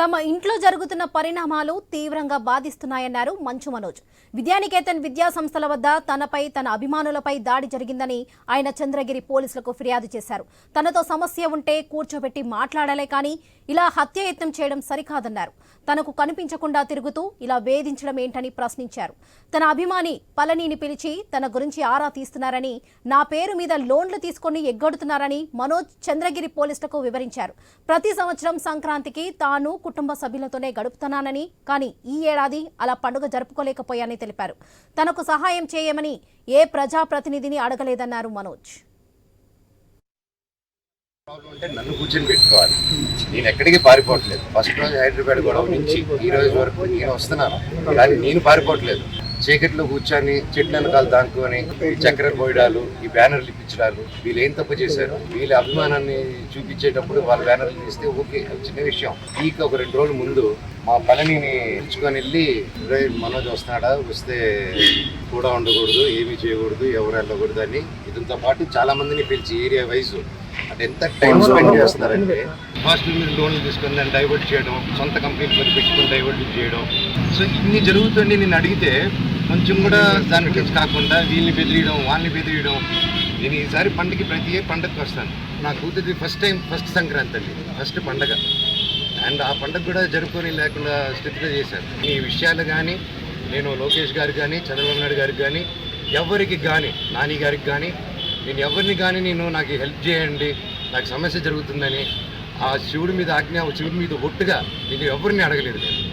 తమ ఇంట్లో జరుగుతున్న పరిణామాలు తీవ్రంగా బాధిస్తున్నాయన్నారు మంచు మనోజ్. విద్యానికేతన్ విద్యా సంస్థల వద్ద తనపై తన అభిమానులపై దాడి జరిగిందని ఆయన చంద్రగిరి పోలీసులకు ఫిర్యాదు చేశారు. తనతో సమస్య ఉంటే కూర్చోబెట్టి మాట్లాడాలే కానీ ఇలా హత్యయత్నం చేయడం సరికాదన్నారు. తనకు కనిపించకుండా తిరుగుతూ ఇలా వేధించడం ఏంటని ప్రశ్నించారు. తన అభిమాని పళనిని పిలిచి తన గురించి ఆరా తీస్తున్నారని నా పేరు మీద లోన్లు తీసుకొని ఎగ్గొడుతున్నారని మనోజ్ చంద్రగిరి పోలీసులకు వివరించారు. ప్రతి సంవత్సరం సంక్రాంతికి తాను కుటుంబ సభ్యులతోనే గడుపుతున్నానని కానీ ఈ ఏడాది అలా పండుగ జరుపుకోలేకపోయానని తెలిపారు. తనకు సహాయం చేయమని ఏ ప్రజాప్రతినిధిని అడగలేదన్నారు మనోజ్. అంటే నన్ను కూర్చొని పెట్టుకోవాలి. నేను ఎక్కడికి పారిపోవట్లేదు. ఫస్ట్ రోజు హైదరాబాద్ గొడవ నుంచి ఈ రోజు వరకు నేను వస్తున్నాను. కానీ నేను పారిపోవట్లేదు. చీకట్లో కూర్చొని చెట్ల వెనకాల దాక్కుని ఈ చక్కెరలు పోయడాలు ఈ బ్యానర్లు ఇప్పించడాలు వీళ్ళు ఏం తప్పు చేశారు? వీళ్ళ అభిమానాన్ని చూపించేటప్పుడు వాళ్ళ బ్యానర్లు తీస్తే ఓకే అది చిన్న విషయం. వీక్ ఒక రెండు రోజుల ముందు మా పళనిని పిలుచుకొని వెళ్ళి "రే, మనోజ్ వస్తున్నాడా? వస్తే కూడా ఉండకూడదు ఏమీ చేయకూడదు ఎవరు వెళ్ళకూడదు అని ఇదంతో పాటు చాలా మందిని పిలిచి ఏరియా వైజ్. అంటే ఎంత టైం స్పెండ్ చేస్తున్నారంటే హాస్టల్ మీద లోన్లు తీసుకొని దాన్ని డైవర్ట్ చేయడం సొంత కంపెనీలు మరి పెట్టుకొని డైవర్ట్ చేయడం. సో ఇన్ని జరుగుతుంది నేను అడిగితే కొంచెం కూడా దాని గురించి కాకుండా వీళ్ళని బెదిరియడం వాళ్ళని బెదిరియడం. నేను ఈసారి పండుగకి ప్రతి ఏ పండగకి వస్తాను. నా కూతురిది ఫస్ట్ టైం ఫస్ట్ సంక్రాంతి అండి. ఫస్ట్ పండగ. అండ్ ఆ పండగ కూడా జరుపుకొని లేకుండా స్థితిగా చేశాను ఈ విషయాలు కానీ నేను లోకేష్ గారు కానీ చంద్రబాబు నాయుడు గారికి కానీ ఎవరికి కానీ నాని గారికి కానీ నేను ఎవరిని కానీ నేను నాకు హెల్ప్ చేయండి నాకు సమస్య జరుగుతుందని ఆ శివుడి మీద ఆజ్ఞ శివుడి మీద ఒట్టుగా నేను ఎవరిని అడగలేదు నేను.